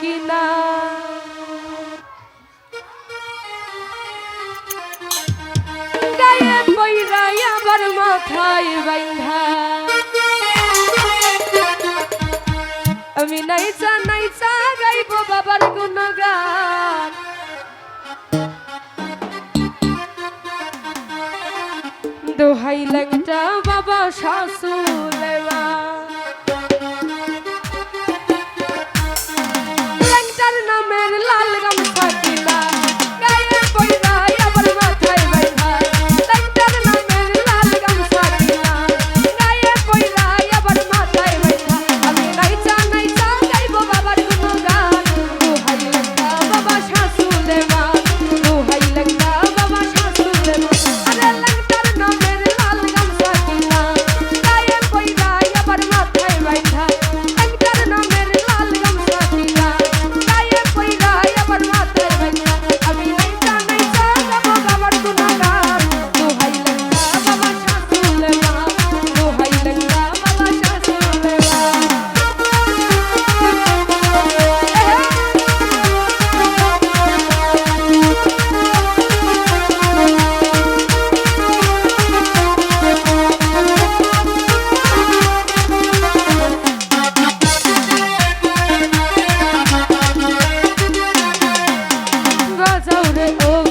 কিনা। আবার মাথায় বাইন্ধা আমি নাইচা নাইচা গাইব বাবার গুণগান। দোহাই ল্যাংটা বাবা শাশুলেমা রে ও oh,